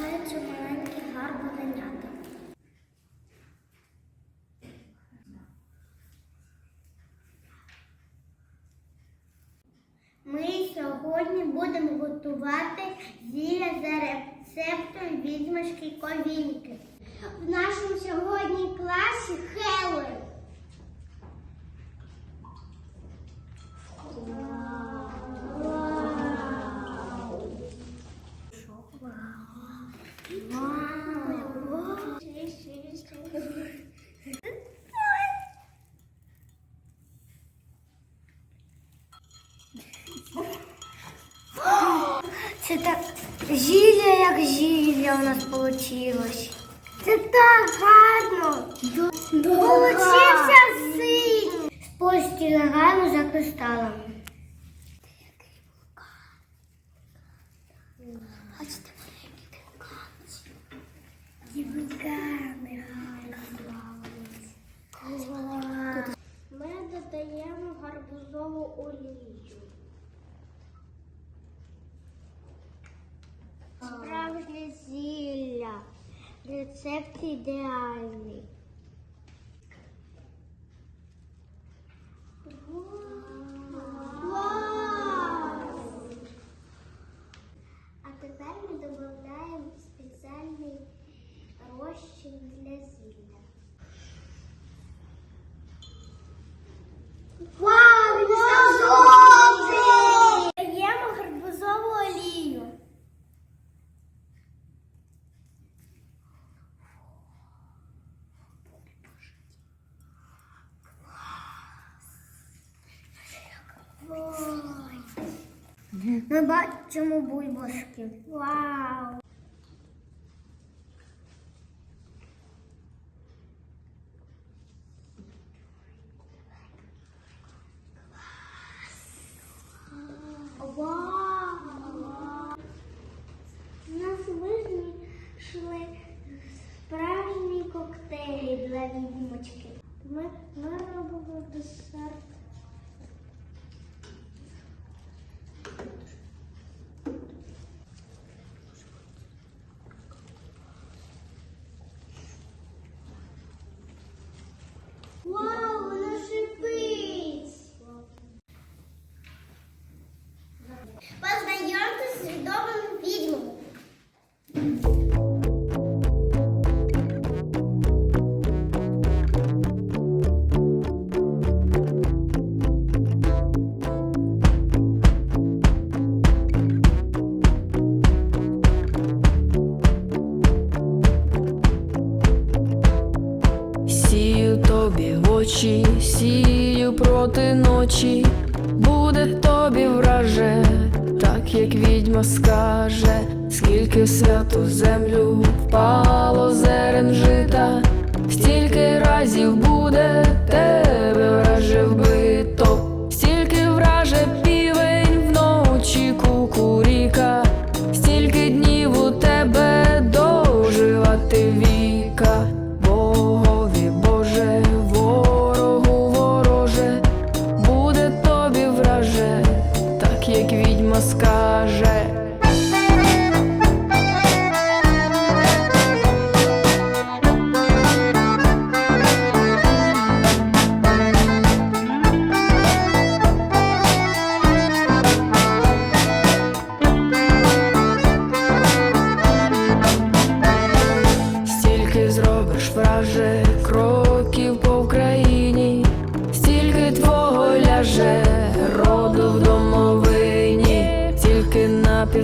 навчаються маленькі гарбузенята. Ми сьогодні будемо готувати зілля за рецептом відьмашки ковінки. В нашому сьогодні класі Хеллоуін. Зілля у нас вийшло. Це так гарно. Получився синій. Спостерігаємо за кристалами. Бачите, маленький Вулкани Ми додаємо гарбузову олію. Справжнє зілля. Рецепт ідеальний. А тепер ми додаємо спеціальний розчин для зілля. Вау, він став жовтий! Даємо гарбузову олію. Ми бачимо бульбашки. Вау! Вау! У нас вийшли справжні коктейлі для відьмочки. Ми, ми робимо десерт. Познайомтесь з відомим відьмом. Сію тобі в очі, сію проти ночі, як скаже, скільки свято землю впало зерен жита,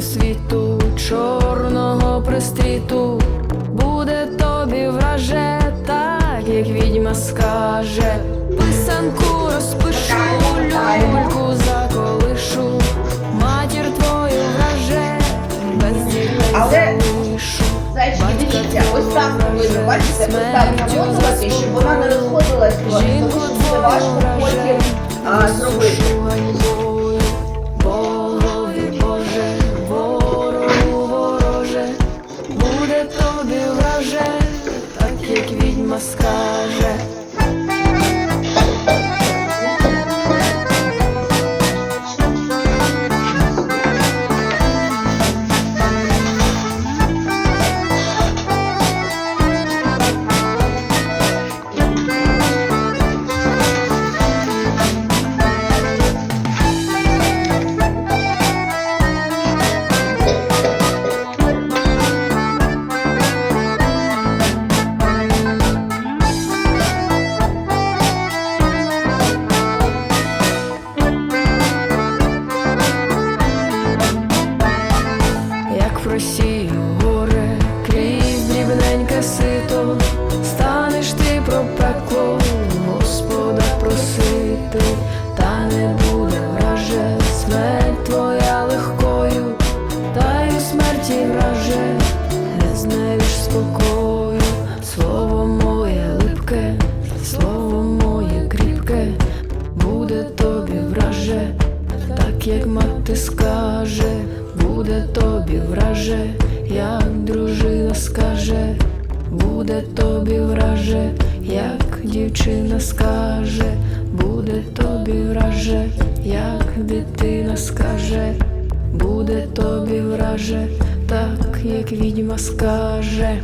на півсвіту чорного пристріту буде тобі враже, так як відьма скаже. Писанку розпишу, люльку заколишу, матір твою враже, без дітей залишу. Зайчики, дивіться, ось так повинно, бачите, ось так намотувати, щоб вона не розходилась, тому що важко потім зробити. Тобі враже, так як відьма скаже. Твоя легкою, та й у смерті враже, не знаєш спокою, слово моє липке, слово моє кріпке, буде тобі враже, так як мати скаже, буде тобі враже, як дружина скаже, буде тобі враже, як дівчина скаже, буде тобі враже, як дитина скаже, буде тобі враже, так як відьма скаже.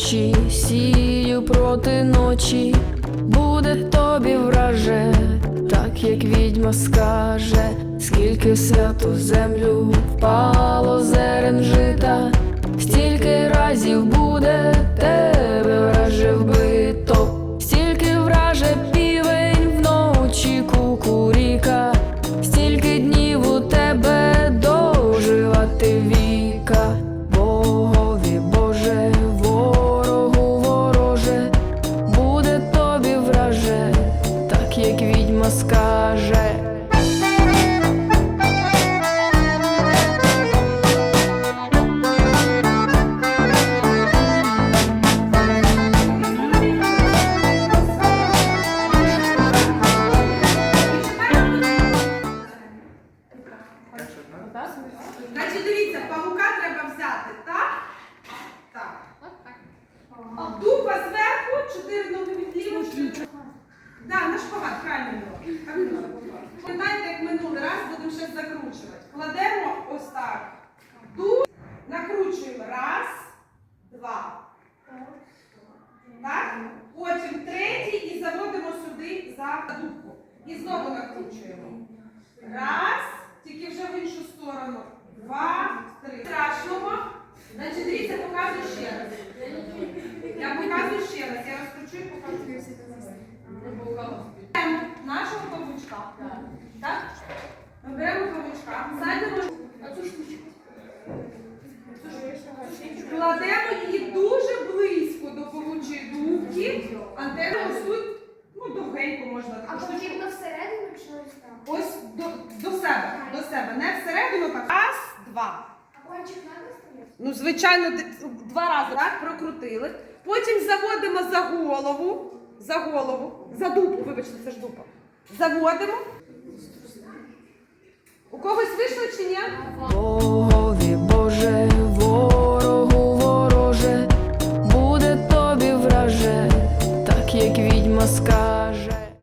Очі, сію проти ночі, буде тобі враже, так як відьма скаже, скільки святу землю впало зерен жита, стільки разів буде чотири ноги від ліву. Да, на шпагат, правильно. було. Пам'ятаєте, як минулий раз будемо ще закручувати. Кладемо ось так. Дуб, накручуємо. Раз, два. Так? Потім третій і заводимо сюди за дубку. І знову накручуємо. Раз, тільки вже в іншу сторону. Два, три. Страшного. Значить, дивіться, показую ще раз. Я показую ще раз. Я розкручу і показую. Беремо нашого павучка. Так? Ми беремо павучка, садимо цю штучку. Кладемо її дуже близько до павучої дубки. Антенна ось тут, ну, довгенько можна. А таку штучку. потрібно всередину чи ось там? Ось до, до себе, до себе. Не всередину, так. Раз, два. А кончик надо ставити? Ну, звичайно, два рази так прокрутили. Потім заводимо за голову, за голову, за дупу, вибачте, це ж дупа. Заводимо. У когось вийшло чи ні?